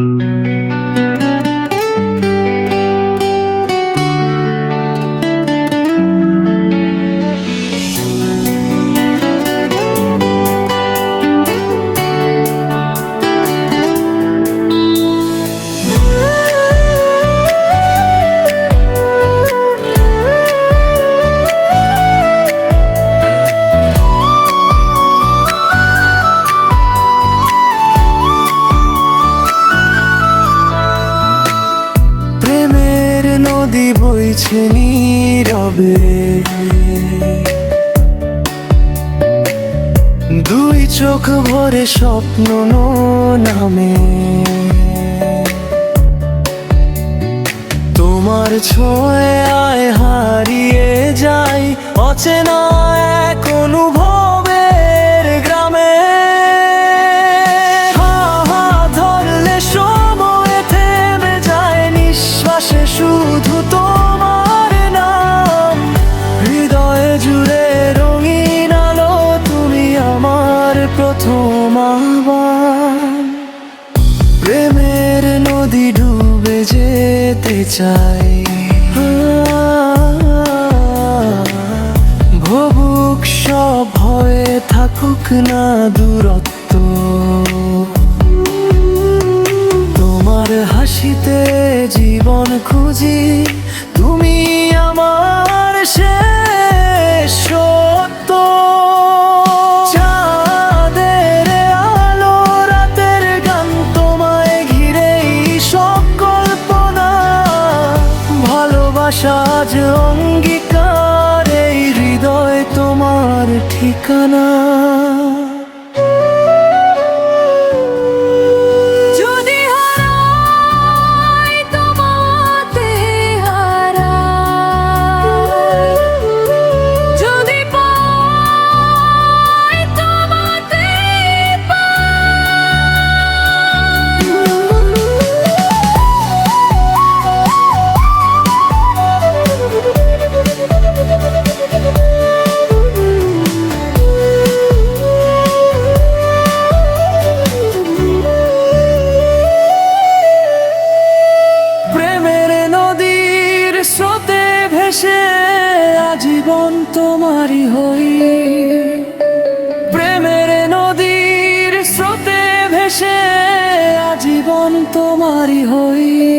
প্রেমের নদী বইছে নীরবে। দুই চোখ ভরে স্বপ্ন নামে। তোমার ছোঁয়ায় হারিয়ে যাই অচেনা যেতে চাই। ভবুক সব হয়ে থাকুক না দূরত্ব। তোমার হাসিতে জীবন খুঁজি, তুমি আমার শেষ আজ অঙ্গীকার এই হৃদয় তোমার ঠিকানা। ভেসে আজীবন তোমারই হই প্রেমের নদীর স্রোতে ভেসে আজীবন তোমারই হই